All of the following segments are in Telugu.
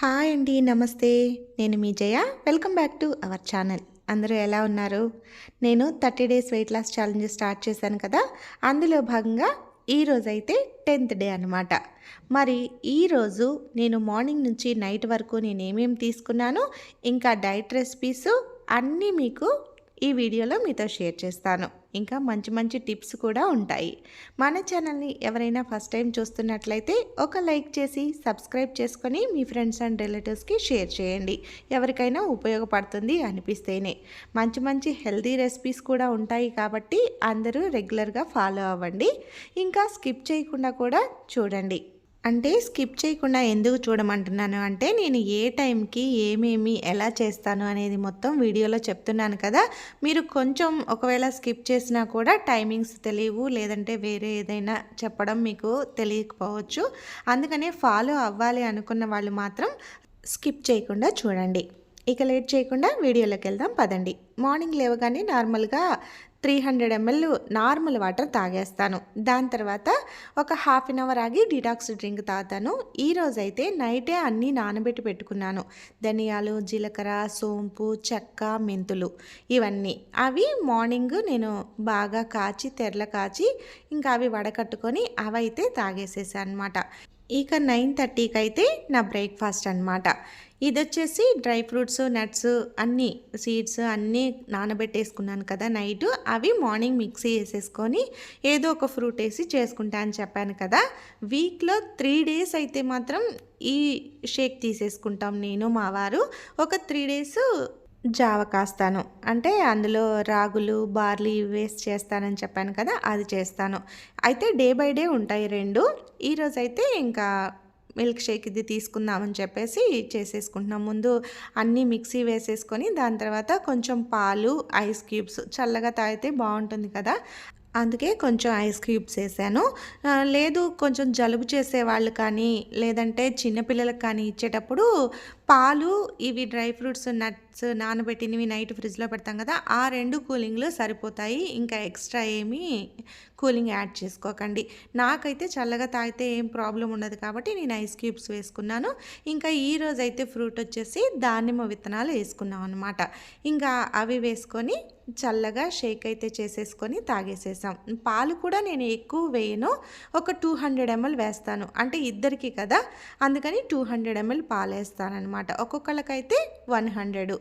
హాయ్ అండి నమస్తే. నేను మీ Jaya. Welcome back to our channel. అందరూ ఎలా ఉన్నారు? నేను thirty days weight loss challenge start చేశాను కదా. అందులో భాగంగా ఈరోజు అయితే టెన్త్ డే అనమాట మరి ఈరోజు నేను మార్నింగ్ నుంచి నైట్ వరకు నేను ఏమేమి తీసుకున్నాను ఇంకా డైట్ రెసిపీస్ అన్నీ మీకు ఈ వీడియోలో మీతో షేర్ చేస్తాను. ఇంకా మంచి మంచి టిప్స్ కూడా ఉంటాయి. మన ఛానల్ని ఎవరైనా ఫస్ట్ టైం చూస్తున్నట్లయితే ఒక లైక్ చేసి సబ్స్క్రైబ్ చేసుకొని మీ ఫ్రెండ్స్ అండ్ రిలేటివ్స్కి షేర్ చేయండి. ఎవరికైనా ఉపయోగపడుతుంది అనిపిస్తేనే. మంచి మంచి హెల్దీ రెసిపీస్ కూడా ఉంటాయి కాబట్టి అందరూ రెగ్యులర్గా ఫాలో అవ్వండి. ఇంకా స్కిప్ చేయకుండా కూడా చూడండి. అంటే స్కిప్ చేయకుండా ఎందుకు చూడమంటున్నాను అంటే నేను ఏ టైంకి ఏమేమి ఎలా చేస్తాను అనేది మొత్తం వీడియోలో చెప్తున్నాను కదా. మీరు కొంచెం ఒకవేళ స్కిప్ చేసినా కూడా టైమింగ్స్ తెలియవు లేదంటే వేరే ఏదైనా చెప్పడం మీకు తెలియకపోవచ్చు. అందుకనే ఫాలో అవ్వాలి అనుకున్న వాళ్ళు మాత్రం స్కిప్ చేయకుండా చూడండి. ఇక లేట్ చేయకుండా వీడియోలోకి వెళ్దాం పదండి. మార్నింగ్ లేవగానే నార్మల్గా three hundred ML normal water తాగేస్తాను. దాని తర్వాత ఒక హాఫ్ అన్ అవర్ ఆగి డిటాక్స్ డ్రింక్ తాగుతాను. ఈరోజు అయితే నైటే అన్నీ నానబెట్టి పెట్టుకున్నాను. ధనియాలు జీలకర్ర సోంపు చెక్క మెంతులు ఇవన్నీ. అవి మార్నింగ్ నేను బాగా కాచి తెరల కాచి ఇంకా అవి వడకట్టుకొని అవైతే తాగేసేసాను అనమాట ఇక నైన్ థర్టీకి అయితే నా బ్రేక్ఫాస్ట్ అనమాట ఇది వచ్చేసి డ్రై ఫ్రూట్స్ నట్స్ అన్నీ సీడ్స్ అన్నీ నానబెట్టేసుకున్నాను కదా నైట్. అవి మార్నింగ్ మిక్సీ వేసేసుకొని ఏదో ఒక ఫ్రూట్ వేసి చేసుకుంటా అని చెప్పాను కదా. వీక్లో త్రీ డేస్ అయితే మాత్రం ఈ షేక్ తీసేసుకుంటాం నేను మా వారు. ఒక త్రీ డేస్ జావ కాస్తాను. అంటే అందులో రాగులు బార్లీ వేస్ట్ చేస్తానని చెప్పాను కదా అది చేస్తాను. అయితే డే బై డే ఉంటాయి రెండు. ఈరోజైతే ఇంకా మిల్క్ షేక్ ఇది తీసుకుందామని చెప్పేసి చేసేసుకుంటున్నాం. ముందు అన్నీ మిక్సీ వేసేసుకొని దాని తర్వాత కొంచెం పాలు ఐస్ క్యూబ్స్ చల్లగా తాగితే బాగుంటుంది కదా. అందుకే కొంచెం ఐస్ క్యూబ్స్ వేసాను. లేదు కొంచెం జలుబు చేసే వాళ్ళు కానీ లేదంటే చిన్నపిల్లలకు కానీ ఇచ్చేటప్పుడు పాలు ఇవి డ్రై ఫ్రూట్స్ నట్స్ నానబెట్టినవి నైట్ ఫ్రిడ్జ్లో పెడతాం కదా ఆ రెండు కూలింగ్లు సరిపోతాయి. ఇంకా ఎక్స్ట్రా ఏమీ కూలింగ్ యాడ్ చేసుకోకండి. నాకైతే చల్లగా తాగితే ఏం ప్రాబ్లం ఉండదు కాబట్టి నేను ఐస్ క్యూబ్స్ వేసుకున్నాను. ఇంకా ఈ అయితే ఫ్రూట్ వచ్చేసి దానిమ్మ విత్తనాలు వేసుకున్నాం అనమాట ఇంకా అవి వేసుకొని చల్లగా షేక్ అయితే చేసేసుకొని తాగేసేసాం. పాలు కూడా నేను ఎక్కువ వేయను. ఒక టూ హండ్రెడ్ ఎంఎల్ వేస్తాను. అంటే ఇద్దరికి కదా అందుకని టూ హండ్రెడ్ ఎంఎల్ పాలు వేస్తానమాట ఒక్కొక్కళ్ళకైతే వన్ హండ్రెడ్.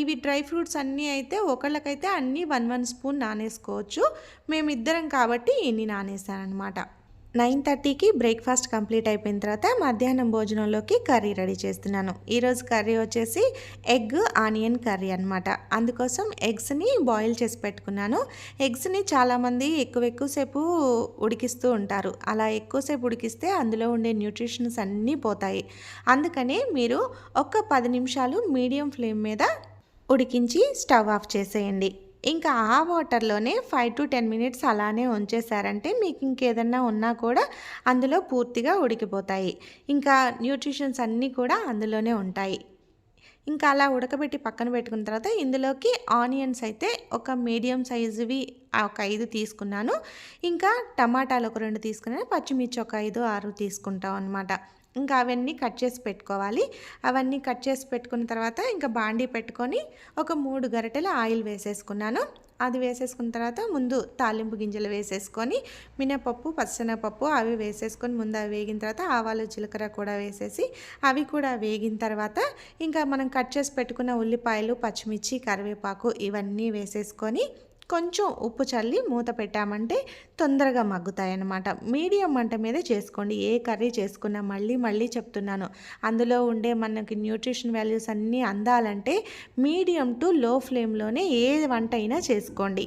ఇవి డ్రై ఫ్రూట్స్ అన్నీ అయితే ఒకళ్ళకైతే అన్నీ వన్ వన్ స్పూన్ నానేసుకోవచ్చు. మేమిద్దరం కాబట్టి ఇన్ని నానేసాను అనమాట నైన్ థర్టీకి బ్రేక్ఫాస్ట్ కంప్లీట్ అయిపోయిన తర్వాత మధ్యాహ్నం భోజనంలోకి కర్రీ రెడీ చేస్తున్నాను. ఈరోజు కర్రీ వచ్చేసి ఎగ్ ఆనియన్ కర్రీ అనమాట అందుకోసం ఎగ్స్ని బాయిల్ చేసి పెట్టుకున్నాను. ఎగ్స్ని చాలామంది ఎక్కువ ఎక్కువసేపు ఉడికిస్తూ ఉంటారు. అలా ఎక్కువసేపు ఉడికిస్తే అందులో ఉండే న్యూట్రిషన్స్ అన్నీ పోతాయి. అందుకని మీరు ఒక్క పది నిమిషాలు మీడియం ఫ్లేమ్ మీద ఉడికించి స్టవ్ ఆఫ్ చేసేయండి. ఇంకా ఆ వాటర్లోనే ఫైవ్ టు టెన్ మినిట్స్ అలానే ఉంచేసారంటే మీకు ఇంకేదన్నా ఉన్నా కూడా అందులో పూర్తిగా ఉడికిపోతాయి. ఇంకా న్యూట్రిషన్స్ అన్నీ కూడా అందులోనే ఉంటాయి. ఇంకా అలా ఉడకబెట్టి పక్కన పెట్టుకున్న తర్వాత ఇందులోకి ఆనియన్స్ అయితే ఒక మీడియం సైజువి ఒక ఐదు తీసుకున్నాను. ఇంకా టమాటాలు ఒక రెండు తీసుకున్నాను. పచ్చిమిర్చి ఒక ఐదు ఆరు తీసుకుంటాం అనమాట ఇంకా అవన్నీ కట్ చేసి పెట్టుకోవాలి. అవన్నీ కట్ చేసి పెట్టుకున్న తర్వాత ఇంకా బాండీ పెట్టుకొని ఒక మూడు గరిటెలు ఆయిల్ వేసేసుకున్నాను. అది వేసేసుకున్న తర్వాత ముందు తాలింపు గింజలు వేసేసుకొని మినపప్పు పచ్చనపప్పు అవి వేసేసుకొని ముందు అవి వేగిన తర్వాత ఆవాలు జీలకర్ర కూడా వేసేసి అవి కూడా వేగిన తర్వాత ఇంకా మనం కట్ చేసి పెట్టుకున్న ఉల్లిపాయలు పచ్చిమిర్చి కరివేపాకు ఇవన్నీ వేసేసుకొని కొంచెం ఉప్పు చల్లి మూత పెట్టామంటే తొందరగా మగ్గుతాయి అన్నమాట మీడియం మంట మీద చేసుకోండి. ఏ కర్రీ చేసుకున్నా మళ్ళీ మళ్ళీ చెప్తున్నాను. అందులో ఉండే మనకి న్యూట్రిషన్ వాల్యూస్ అన్నీ అందాలంటే మీడియం టు లో ఫ్లేమ్లోనే ఏ వంట అయినా చేసుకోండి.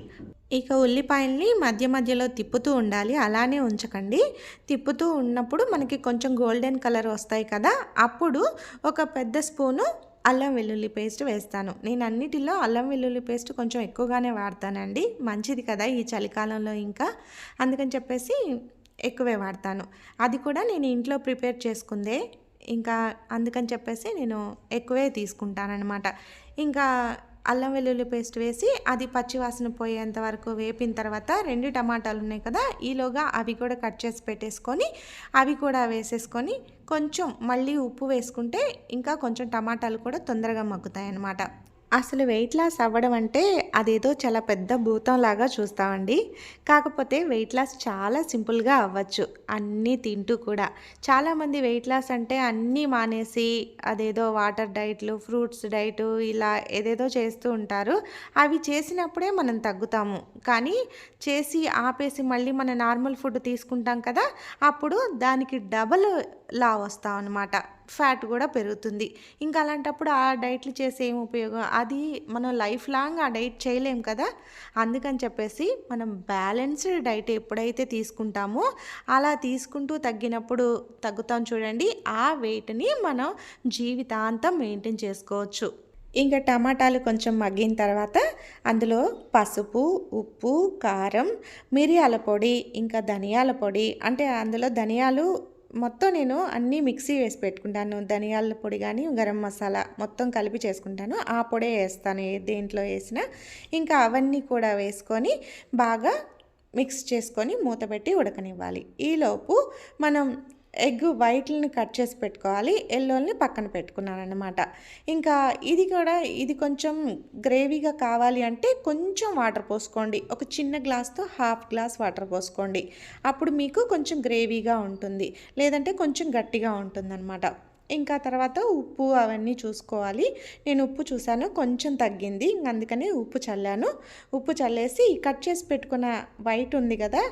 ఇక ఉల్లిపాయల్ని మధ్య మధ్యలో తిప్పుతూ ఉండాలి. అలానే ఉంచకండి. తిప్పుతూ ఉన్నప్పుడు మనకి కొంచెం గోల్డెన్ కలర్ వస్తాయి కదా అప్పుడు ఒక పెద్ద స్పూను అల్లం వెల్లుల్లి పేస్ట్ వేస్తాను. నేను అన్నిటిలో అల్లం వెల్లుల్లి పేస్ట్ కొంచెం ఎక్కువగానే వాడతానండి. మంచిది కదా ఈ చలికాలంలో ఇంకా. అందుకని చెప్పేసి ఎక్కువే వాడతాను. అది కూడా నేను ఇంట్లో ప్రిపేర్ చేసుకుందే. ఇంకా అందుకని చెప్పేసి నేను ఎక్కువే తీసుకుంటానన్నమాట. ఇంకా అల్లం వెల్లుల్లి పేస్ట్ వేసి అది పచ్చివాసన పోయేంత వరకు వేపిన తర్వాత రెండు టమాటాలు ఉన్నాయి కదా ఈలోగా అవి కూడా కట్ చేసి పెట్టేసుకొని అవి కూడా వేసేసుకొని కొంచెం మళ్ళీ ఉప్పు వేసుకుంటే ఇంకా కొంచెం టమాటాలు కూడా తొందరగా మగ్గుతాయి అన్నమాట అసలు వెయిట్ లాస్ అవ్వడం అంటే అదేదో చాలా పెద్ద భూతంలాగా చూస్తామండి. కాకపోతే వెయిట్ లాస్ చాలా సింపుల్గా అవ్వచ్చు అన్నీ తింటూ కూడా. చాలామంది వెయిట్ లాస్ అంటే అన్నీ మానేసి అదేదో వాటర్ డైట్లు ఫ్రూట్స్ డైట్ ఇలా ఏదేదో చేస్తూ ఉంటారు. అవి చేసినప్పుడే మనం తగ్గుతాము. కానీ చేసి ఆపేసి మళ్ళీ మన నార్మల్ ఫుడ్ తీసుకుంటాం కదా అప్పుడు దానికి డబల్ లా వస్తాం అనమాట ఫ్యాట్ కూడా పెరుగుతుంది. ఇంకా అలాంటప్పుడు ఆ డైట్లు చేసే ఏం ఉపయోగం? అది మనం లైఫ్ లాంగ్ ఆ డైట్ చేయలేం కదా? అందుకని చెప్పేసి మనం బ్యాలెన్స్డ్ డైట్ ఎప్పుడైతే తీసుకుంటామో అలా తీసుకుంటూ తగ్గినప్పుడు తగ్గుతాం చూడండి. ఆ వెయిట్ని మనం జీవితాంతం మెయింటైన్ చేసుకోవచ్చు. ఇంకా టమాటాలు కొంచెం మగ్గిన తర్వాత అందులో పసుపు ఉప్పు కారం మిరియాల పొడి ఇంకా ధనియాల పొడి అంటే అందులో ధనియాలు మొత్తం నేను అన్నీ మిక్సీ వేసి పెట్టుకుంటాను. ధనియాల పొడి కానీ గరం మసాలా మొత్తం కలిపి చేసుకుంటాను. ఆ పొడే వేస్తాను ఏ దేంట్లో వేసినా. ఇంకా అవన్నీ కూడా వేసుకొని బాగా మిక్స్ చేసుకొని మూత పెట్టి ఉడకనివ్వాలి. ఈలోపు మనం ఎగ్ వైట్లని కట్ చేసి పెట్టుకోవాలి ఎల్లోల్ని పక్కన పెట్టుకున్నాను అనమాట ఇంకా ఇది కూడా ఇది కొంచెం గ్రేవీగా కావాలి అంటే కొంచెం వాటర్ పోసుకోండి. ఒక చిన్న గ్లాస్తో హాఫ్ గ్లాస్ వాటర్ పోసుకోండి. అప్పుడు మీకు కొంచెం గ్రేవీగా ఉంటుంది. లేదంటే కొంచెం గట్టిగా ఉంటుందన్నమాట. ఇంకా తర్వాత ఉప్పు అవన్నీ చూసుకోవాలి. నేను ఉప్పు చూశాను కొంచెం తగ్గింది. ఇంక అందుకని ఉప్పు చల్లాను. ఉప్పు చల్లేసి కట్ చేసి పెట్టుకున్న వైట్ ఉంది కదా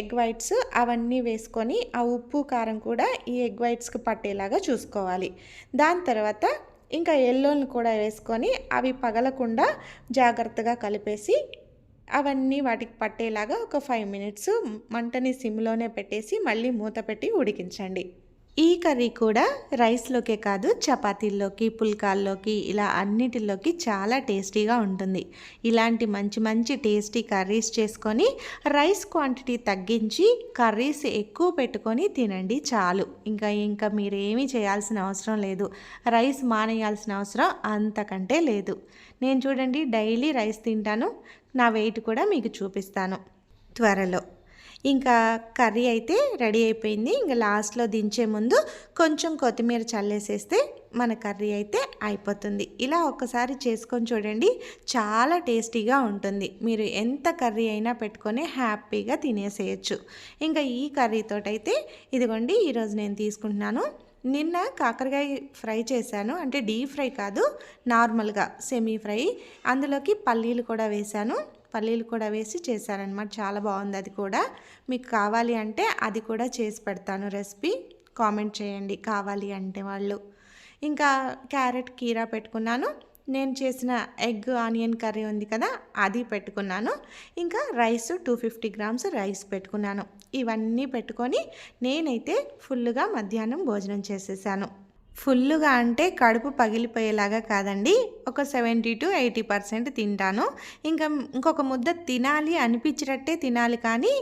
ఎగ్ వైట్స్ అవన్నీ వేసుకొని ఆ ఉప్పు కారం కూడా ఈ ఎగ్ వైట్స్కి పట్టేలాగా చూసుకోవాలి. దాని తర్వాత ఇంకా ఎల్లోని కూడా వేసుకొని అవి పగలకుండా జాగ్రత్తగా కలిపేసి అవన్నీ వాటికి పట్టేలాగా ఒక ఫైవ్ మినిట్స్ మంటని సిమ్లోనే పెట్టేసి మళ్ళీ మూత పెట్టి ఉడికించండి. ఈ కర్రీ కూడా రైస్లోకే కాదు చపాతీల్లోకి పుల్కాల్లోకి ఇలా అన్నిటిలోకి చాలా టేస్టీగా ఉంటుంది. ఇలాంటి మంచి మంచి టేస్టీ కర్రీస్ చేసుకొని రైస్ క్వాంటిటీ తగ్గించి కర్రీస్ ఎక్కువ పెట్టుకొని తినండి చాలు. ఇంకా ఇంకా మీరేమీ చేయాల్సిన అవసరం లేదు. రైస్ మానేయాల్సిన అవసరం అంతకంటే లేదు. నేను చూడండి డైలీ రైస్ తింటాను. నా వెయిట్ కూడా మీకు చూపిస్తాను. త్వరలో ఇంకా కర్రీ అయితే రెడీ అయిపోయింది. ఇంకా లాస్ట్లో దించే ముందు కొంచెం కొత్తిమీర చల్లేసేస్తే మన కర్రీ అయితే అయిపోతుంది. ఇలా ఒక్కసారి చేసుకొని చూడండి చాలా టేస్టీగా ఉంటుంది. మీరు ఎంత కర్రీ అయినా పెట్టుకొని హ్యాపీగా తినేసేయచ్చు. ఇంకా ఈ కర్రీతోటైతే ఇదిగోండి ఈరోజు నేను తీసుకుంటున్నాను. నిన్న కాకరకాయ ఫ్రై చేశాను. అంటే డీప్ ఫ్రై కాదు నార్మల్గా సెమీ ఫ్రై. అందులోకి పల్లీలు కూడా వేశాను. పల్లీలు కూడా వేసి చేశారనమాట చాలా బాగుంది అది కూడా. మీకు కావాలి అంటే అది కూడా చేసి పెడతాను రెసిపీ. కామెంట్ చేయండి కావాలి అంటే వాళ్ళు. ఇంకా క్యారెట్ కీరా పెట్టుకున్నాను. నేను చేసిన ఎగ్ ఆనియన్ కర్రీ ఉంది కదా అది పెట్టుకున్నాను. ఇంకా rice two fifty grams rice పెట్టుకున్నాను. ఇవన్నీ పెట్టుకొని నేనైతే ఫుల్గా మధ్యాహ్నం భోజనం చేసేసాను. ఫుల్లుగా అంటే కడుపు పగిలిపోయేలాగా కాదండి. ఒక సెవెంటీ టు ఎయిటీ పర్సెంట్ తింటాను. ఇంకా ఇంకొక ముద్ద తినాలి అనిపించేటట్టే తినాలి కానీ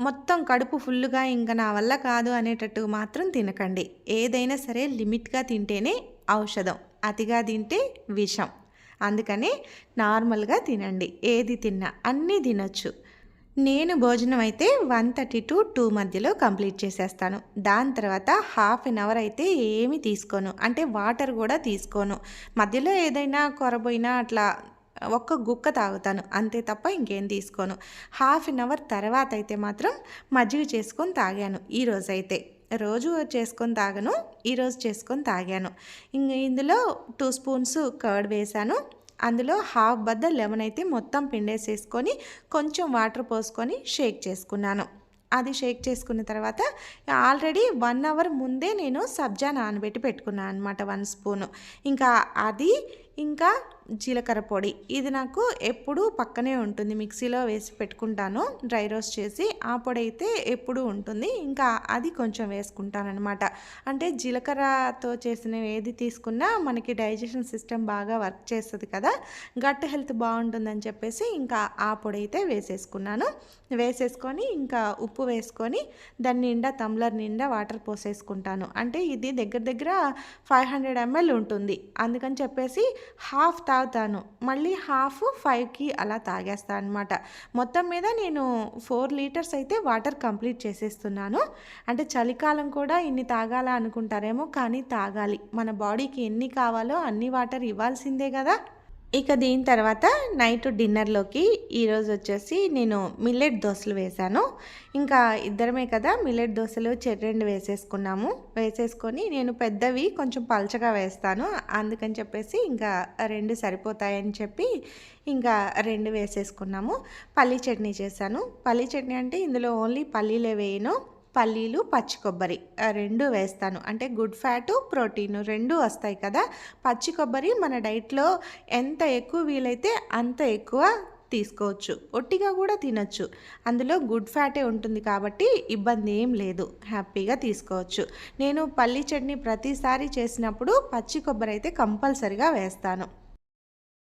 మొత్తం కడుపు ఫుల్లుగా ఇంకా నా వల్ల కాదు అనేటట్టు మాత్రం తినకండి. ఏదైనా సరే లిమిట్గా తింటేనే ఔషధం. అతిగా తింటే విషం. అందుకని నార్మల్గా తినండి. ఏది తిన్నా అన్నీ తినొచ్చు. నేను భోజనం అయితే వన్ థర్టీ టు టూ మధ్యలో కంప్లీట్ చేసేస్తాను. దాని తర్వాత హాఫ్ అన్ అవర్ అయితే ఏమి తీసుకోను. అంటే వాటర్ కూడా తీసుకోను. మధ్యలో ఏదైనా కొరబోయినా అట్లా ఒక్క గుక్క తాగుతాను. అంతే తప్ప ఇంకేం తీసుకోను. హాఫ్ అన్ అవర్ తర్వాత అయితే మాత్రం మజ్జిగ చేసుకొని తాగాను ఈరోజు అయితే రోజు చేసుకొని తాగను ఈరోజు చేసుకొని తాగాను. ఇంక ఇందులో టూ స్పూన్స్ కర్డ్ వేసాను. అందులో హాఫ్ బద్ద లెమన్ అయితే మొత్తం పిండేసేసుకొని కొంచెం వాటర్ పోసుకొని షేక్ చేసుకున్నాను. అది షేక్ చేసుకున్న తర్వాత ఆల్రెడీ వన్ అవర్ ముందే నేను సబ్జా నానబెట్టి పెట్టుకున్నాను అనమాట వన్ స్పూను. ఇంకా అది ఇంకా జీలకర్ర పొడి. ఇది నాకు ఎప్పుడూ పక్కనే ఉంటుంది. మిక్సీలో వేసి పెట్టుకుంటాను. డ్రై రోస్ట్ చేసి ఆ పొడి అయితే ఎప్పుడూ ఉంటుంది. ఇంకా అది కొంచెం వేసుకుంటాను అనమాట అంటే జీలకర్రతో చేసిన ఏది తీసుకున్నా మనకి డైజెషన్ సిస్టమ్ బాగా వర్క్ చేస్తుంది కదా. గట్ హెల్త్ బాగుంటుందని చెప్పేసి ఇంకా ఆ పొడి అయితే వేసేసుకున్నాను. వేసేసుకొని ఇంకా ఉప్పు వేసుకొని దాని నిండా తమ్లర్ నిండా వాటర్ పోసేసుకుంటాను. అంటే ఇది దగ్గర దగ్గర ఫైవ్ హండ్రెడ్ ఎంఎల్ ఉంటుంది. అందుకని చెప్పేసి హాఫ్ తాగుతాను. మళ్ళీ హాఫ్ ఫైవ్కి అలా తాగేస్తాను అనమాట మొత్తం మీద నేను ఫోర్ లీటర్స్ అయితే వాటర్ కంప్లీట్ చేసేస్తున్నాను. అంటే చలికాలం కూడా ఇన్ని తాగాల అనుకుంటారేమో కానీ తాగాలి. మన బాడీకి ఎన్ని కావాలో అన్ని వాటర్ ఇవ్వాల్సిందే కదా. ఇక దీని తర్వాత నైట్ డిన్నర్లోకి ఈరోజు వచ్చేసి నేను మిల్లెట్ దోశలు వేశాను. ఇంకా ఇద్దరమే కదా మిల్లెట్ దోశలు చె- రెండు వేసేసుకున్నాము. వేసేసుకొని నేను పెద్దవి కొంచెం పలచగా వేస్తాను. అందుకని చెప్పేసి ఇంకా రెండు సరిపోతాయని చెప్పి ఇంకా రెండు వేసేసుకున్నాము. పల్లీ చట్నీ చేశాను. పల్లీ చట్నీ అంటే ఇందులో ఓన్లీ పల్లీలే వేయను. పల్లీలు పచ్చి కొబ్బరి రెండు వేస్తాను. అంటే గుడ్ ఫ్యాటు ప్రోటీన్ రెండు వస్తాయి కదా. పచ్చి కొబ్బరి మన డైట్లో ఎంత ఎక్కువ వీలైతే అంత ఎక్కువ తీసుకోవచ్చు. ఒట్టిగా కూడా తినొచ్చు. అందులో గుడ్ ఫ్యాటే ఉంటుంది కాబట్టి ఇబ్బంది ఏం లేదు. హ్యాపీగా తీసుకోవచ్చు. నేను పల్లీ చట్నీ ప్రతిసారి చేసినప్పుడు పచ్చి కొబ్బరి అయితే కంపల్సరిగా వేస్తాను.